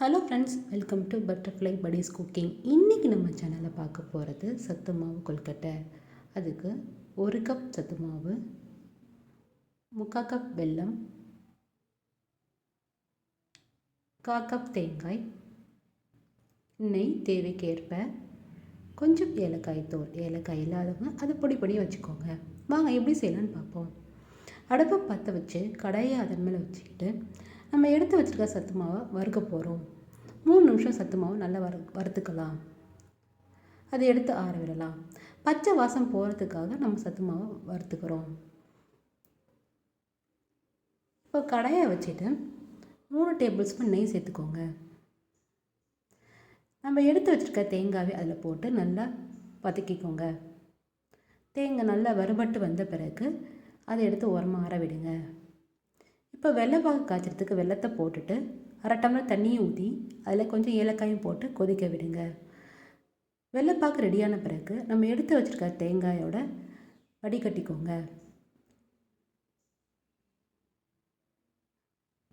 Hello friends welcome to butterfly buddies cooking இன்றைக்கி நம்ம சேனலில் பார்க்க போகிறது சத்து மாவு கொல்கட்டை. அதுக்கு ஒரு கப் சத்து மாவு முக்கால் கப் வெல்லம் கா கப் தேங்காய் நெய் தேவைக்கேற்ப கொஞ்சம் ஏலக்காய் தோல் ஏலக்காய் இல்லாதவங்க அதை பொடி பொடி வச்சுக்கோங்க. வாங்க எப்படி செய்யலான்னு பார்ப்போம். அடுப்பை பற்ற வச்சு கடையை அதன் மேலே வச்சுக்கிட்டு நம்ம எடுத்து வச்சுருக்க சத்து மாவை வறுக்க போகிறோம் மூணு நிமிஷம் சத்து மாவு நல்லா வறு வறுத்துக்கலாம். அதை எடுத்து ஆற விடலாம். பச்சை வாசம் போகிறதுக்காக நம்ம சத்து மாவை வறுத்துக்கிறோம். இப்போ கடையை வச்சுட்டு மூணு டேபிள் ஸ்பூன் நெய் சேர்த்துக்கோங்க. நம்ம எடுத்து வச்சுருக்க தேங்காவை அதில் போட்டு நல்லா வதக்கிக்கோங்க. தேங்காய் நல்லா வறுபட்டு வந்த பிறகு அதை எடுத்து உரமாக ஆற விடுங்க. இப்போ வெள்ளை பாகு காய்ச்சறதுக்கு வெள்ளத்தை போட்டுட்டு அரை டம்ளர் தண்ணியை ஊற்றி அதில் கொஞ்சம் ஏலக்காயும் போட்டு கொதிக்க விடுங்க. வெள்ளைப்பாக்கு ரெடியான பிறகு நம்ம எடுத்து வச்சுருக்க தேங்காயோட வடிகட்டிக்கோங்க.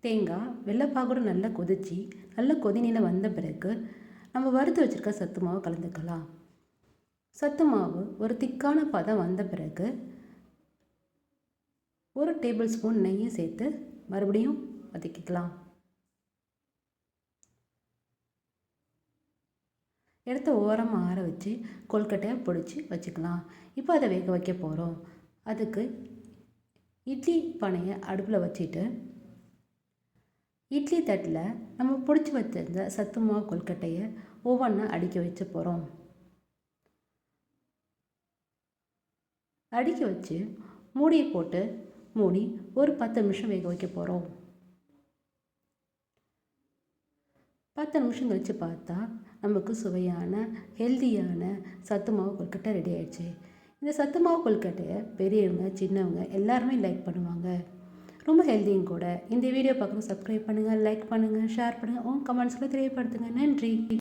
தேங்காய் வெள்ளைப்பாகோட நல்லா கொதிச்சு நல்ல கொதிநிலை வந்த பிறகு நம்ம வறுத்து வச்சுருக்க சத்து மாவு கலந்துக்கலாம். சத்து மாவு ஒரு திக்கான பதம் வந்த பிறகு ஒரு டேபிள் ஸ்பூன் நெய்யை சேர்த்து மறுபடியும் வதக்கிக்கலாம். எடுத்து ஓரமாக ஆற வச்சு கொல்கட்டையை பிடிச்சி வச்சுக்கலாம். இப்போ அதை வேக வைக்க போகிறோம் அதுக்கு இட்லி பானையை அடுப்பில் வச்சுட்டு இட்லி தட்டில் நம்ம பிடிச்சி வச்சிருந்த சத்து மாவு கொல்கட்டையை ஒவ்வொன்றா அடுக்கி வச்சு போகிறோம் அடுக்கி வச்சு மூடியை போட்டு மூடி ஒரு பத்து நிமிஷம் வேக வைக்க போகிறோம் பத்து நிமிஷம் கழித்து பார்த்தா நமக்கு சுவையான ஹெல்தியான சத்து மாவு கொல்கட்டை ரெடி ஆயிடுச்சு. இந்த சத்து மாவு கொல்கட்டையை பெரியவங்க சின்னவங்க எல்லாருமே லைக் பண்ணுவாங்க. ரொம்ப ஹெல்த்தியும் கூட. இந்த வீடியோ பார்க்கணும் சப்ஸ்கிரைப் பண்ணுங்கள் லைக் பண்ணுங்கள் ஷேர் பண்ணுங்கள் உங்கள் கமெண்ட்ஸில் தெரியப்படுத்துங்க. நன்றி.